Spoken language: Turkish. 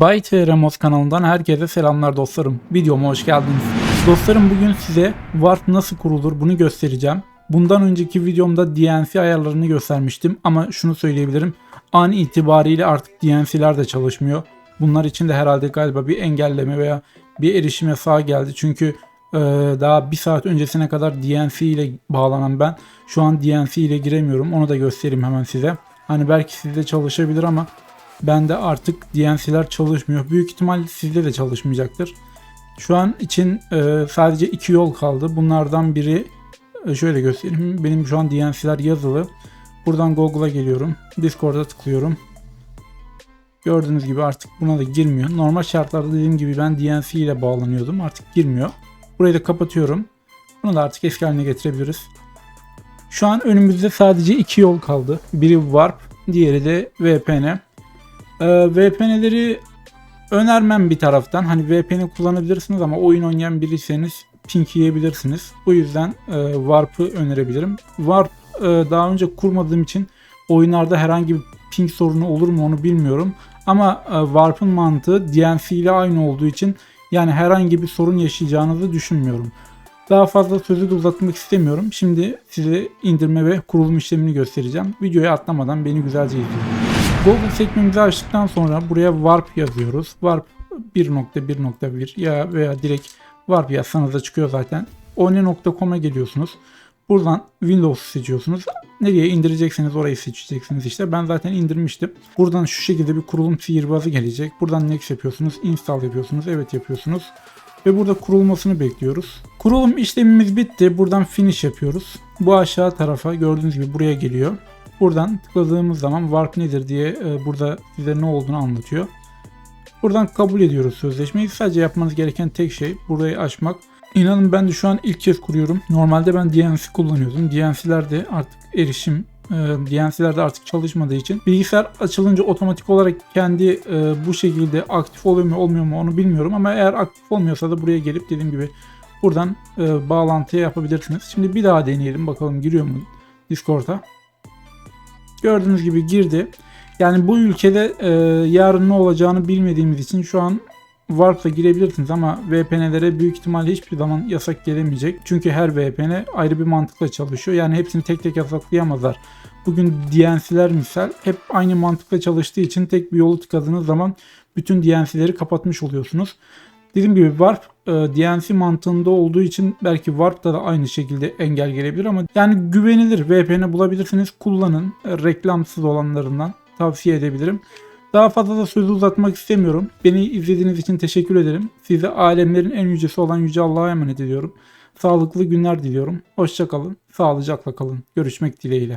Bay Ramos kanalından herkese selamlar dostlarım. Videoma hoş geldiniz. Dostlarım bugün size Warp nasıl kurulur bunu göstereceğim. Bundan önceki videomda DNC ayarlarını göstermiştim ama şunu söyleyebilirim. An itibariyle artık DNC'ler de çalışmıyor. Bunlar için de herhalde galiba bir engelleme veya bir erişim yasağı geldi. Çünkü daha bir saat öncesine kadar DNC ile bağlanan ben şu an DNC ile giremiyorum. Onu da göstereyim hemen size. Hani belki sizde çalışabilir ama Bende artık DNC'ler çalışmıyor. Büyük ihtimal sizde de çalışmayacaktır. Şu an için e, sadece iki yol kaldı. Bunlardan biri e, şöyle göstereyim. Benim şu an DNC'ler yazılı. Buradan Google'a geliyorum. Discord'a tıklıyorum. Gördüğünüz gibi artık buna da girmiyor. Normal şartlarda dediğim gibi ben DNC ile bağlanıyordum. Artık girmiyor. Burayı da kapatıyorum. Bunu da artık eski haline getirebiliriz. Şu an önümüzde sadece iki yol kaldı. Biri Warp, diğeri de VPN. Ee, VPN'leri önermem bir taraftan. Hani VPN kullanabilirsiniz ama oyun oynayan biriyseniz ping yiyebilirsiniz. Bu yüzden e, Warp'ı önerebilirim. Warp e, daha önce kurmadığım için oyunlarda herhangi bir ping sorunu olur mu onu bilmiyorum. Ama e, Warp'ın mantığı DNC ile aynı olduğu için yani herhangi bir sorun yaşayacağınızı düşünmüyorum. Daha fazla sözü de uzatmak istemiyorum. Şimdi size indirme ve kurulum işlemini göstereceğim. Videoyu atlamadan beni güzelce izleyin. Google sekmemizi açtıktan sonra buraya warp yazıyoruz. Warp 1.1.1 ya veya direkt warp yazsanız da çıkıyor zaten. one.com'a geliyorsunuz. Buradan Windows seçiyorsunuz. Nereye indirecekseniz orayı seçeceksiniz işte. Ben zaten indirmiştim. Buradan şu şekilde bir kurulum sihirbazı gelecek. Buradan next yapıyorsunuz. Install yapıyorsunuz. Evet yapıyorsunuz. Ve burada kurulmasını bekliyoruz. Kurulum işlemimiz bitti. Buradan finish yapıyoruz. Bu aşağı tarafa gördüğünüz gibi buraya geliyor. Buradan tıkladığımız zaman warp nedir diye e, burada size ne olduğunu anlatıyor. Buradan kabul ediyoruz sözleşmeyi. Sadece yapmanız gereken tek şey burayı açmak. İnanın ben de şu an ilk kez kuruyorum. Normalde ben DNC kullanıyordum. DNC'lerde artık erişim e, DNC'lerde artık çalışmadığı için bilgisayar açılınca otomatik olarak kendi e, bu şekilde aktif oluyor mu olmuyor mu onu bilmiyorum ama eğer aktif olmuyorsa da buraya gelip dediğim gibi buradan bağlantıya yapabilirsiniz. Şimdi bir daha deneyelim bakalım giriyor mu Discord'a. Gördüğünüz gibi girdi. Yani bu ülkede e, yarın ne olacağını bilmediğimiz için şu an Warp'la girebilirsiniz ama VPN'lere büyük ihtimalle hiçbir zaman yasak gelemeyecek. Çünkü her VPN ayrı bir mantıkla çalışıyor. Yani hepsini tek tek yasaklayamazlar. Bugün DNC'ler misal hep aynı mantıkla çalıştığı için tek bir yolu tıkadığınız zaman bütün DNC'leri kapatmış oluyorsunuz. Dediğim gibi Warp e, DNC mantığında olduğu için belki Warp'ta da aynı şekilde engel gelebilir ama yani güvenilir VPN bulabilirsiniz kullanın E, reklamsız olanlarından tavsiye edebilirim. Daha fazla da sözü uzatmak istemiyorum. Beni izlediğiniz için teşekkür ederim. Size alemlerin en yücesi olan Yüce Allah'a emanet ediyorum. Sağlıklı günler diliyorum. Hoşçakalın, sağlıcakla kalın. Görüşmek dileğiyle.